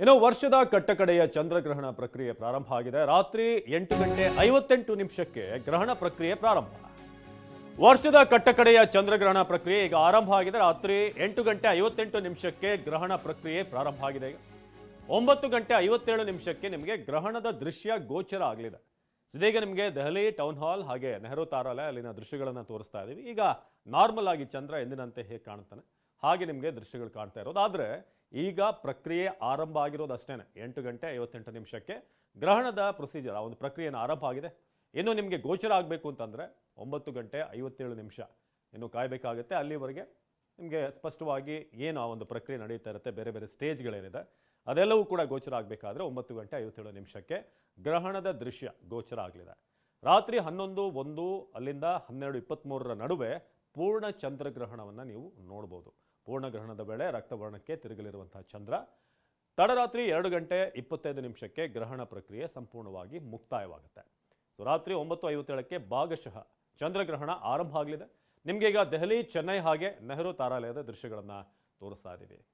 ಇನ್ನು ವರ್ಷದ ಕಟ್ಟಕಡೆಯ ಚಂದ್ರಗ್ರಹಣ ಪ್ರಕ್ರಿಯೆ ಪ್ರಾರಂಭ ಆಗಿದೆ. ರಾತ್ರಿ ಎಂಟು ಗಂಟೆ ಐವತ್ತೆಂಟು ನಿಮಿಷಕ್ಕೆ ಗ್ರಹಣ ಪ್ರಕ್ರಿಯೆ ಪ್ರಾರಂಭ. ವರ್ಷದ ಕಟ್ಟಕಡೆಯ ಚಂದ್ರಗ್ರಹಣ ಪ್ರಕ್ರಿಯೆ ಈಗ ಆರಂಭ ಆಗಿದೆ. ರಾತ್ರಿ ಎಂಟು ಗಂಟೆ ಐವತ್ತೆಂಟು ನಿಮಿಷಕ್ಕೆ ಗ್ರಹಣ ಪ್ರಕ್ರಿಯೆ ಪ್ರಾರಂಭ ಆಗಿದೆ. ಒಂಬತ್ತು ಗಂಟೆ ಐವತ್ತೇಳು ನಿಮಿಷಕ್ಕೆ ನಿಮಗೆ ಗ್ರಹಣದ ದೃಶ್ಯ ಗೋಚರ ಆಗಲಿದೆ. ಇದೀಗ ನಿಮಗೆ ದೆಹಲಿ ಟೌನ್ ಹಾಲ್ ಹಾಗೆ ನೆಹರು ತಾರಾಲಯ ಅಲ್ಲಿನ ದೃಶ್ಯಗಳನ್ನು ತೋರಿಸ್ತಾ ಇದ್ದೀವಿ ಈಗ ನಾರ್ಮಲ್ ಆಗಿ ಚಂದ್ರ ಎಂದಿನಂತೆ ಹೇಗೆ ಕಾಣ್ತಾನೆ ಹಾಗೆ ನಿಮಗೆ ದೃಶ್ಯಗಳು ಕಾಣ್ತಾ ಇರೋದು. ಆದರೆ ಈಗ ಪ್ರಕ್ರಿಯೆ ಆರಂಭ ಆಗಿರೋದು ಅಷ್ಟೇ ಎಂಟು ಗಂಟೆ ಐವತ್ತೆಂಟು ನಿಮಿಷಕ್ಕೆ ಗ್ರಹಣದ ಪ್ರೊಸೀಜರ್ ಆ ಒಂದು ಪ್ರಕ್ರಿಯೆನ ಆರಂಭ ಆಗಿದೆ. ಇನ್ನು ನಿಮಗೆ ಗೋಚರ ಆಗಬೇಕು ಅಂತಂದರೆ ಒಂಬತ್ತು ಗಂಟೆ ಐವತ್ತೇಳು ನಿಮಿಷ. ಇನ್ನು ಕಾಯಬೇಕಾಗುತ್ತೆ. ಅಲ್ಲಿವರೆಗೆ ನಿಮಗೆ ಸ್ಪಷ್ಟವಾಗಿ ಏನು ಆ ಒಂದು ಪ್ರಕ್ರಿಯೆ ನಡೀತಾ ಇರುತ್ತೆ, ಬೇರೆ ಬೇರೆ ಸ್ಟೇಜ್ಗಳೇನಿದೆ, ಅದೆಲ್ಲವೂ ಕೂಡ ಗೋಚರ ಆಗಬೇಕಾದ್ರೆ ಒಂಬತ್ತು ಗಂಟೆ ಐವತ್ತೇಳು ನಿಮಿಷಕ್ಕೆ ಗ್ರಹಣದ ದೃಶ್ಯ ಗೋಚರ ಆಗಲಿದೆ. ರಾತ್ರಿ ಹನ್ನೊಂದು, ಒಂದು, ಅಲ್ಲಿಂದ ಹನ್ನೆರಡು ಇಪ್ಪತ್ತ್ಮೂರರ ನಡುವೆ ಪೂರ್ಣ ಚಂದ್ರಗ್ರಹಣವನ್ನು ನೀವು ನೋಡ್ಬೋದು. ಪೂರ್ಣ ಗ್ರಹಣದ ವೇಳೆ ರಕ್ತವರ್ಣಕ್ಕೆ ತಿರುಗಲಿರುವಂತಹ ಚಂದ್ರ. ತಡರಾತ್ರಿ ಎರಡು ಗಂಟೆ ಇಪ್ಪತ್ತೈದು ನಿಮಿಷಕ್ಕೆ ಗ್ರಹಣ ಪ್ರಕ್ರಿಯೆ ಸಂಪೂರ್ಣವಾಗಿ ಮುಕ್ತಾಯವಾಗುತ್ತೆ. ಸೊ, ರಾತ್ರಿ ಒಂಬತ್ತು ಐವತ್ತೇಳಕ್ಕೆ ಭಾಗಶಃ ಚಂದ್ರಗ್ರಹಣ ಆರಂಭ ಆಗಲಿದೆ. ನಿಮಗೀಗ ದೆಹಲಿ, ಚೆನ್ನೈ ಹಾಗೆ ನೆಹರು ತಾರಾಲಯದ ದೃಶ್ಯಗಳನ್ನು ತೋರಿಸ್ತಾ ಇದ್ದೀವಿ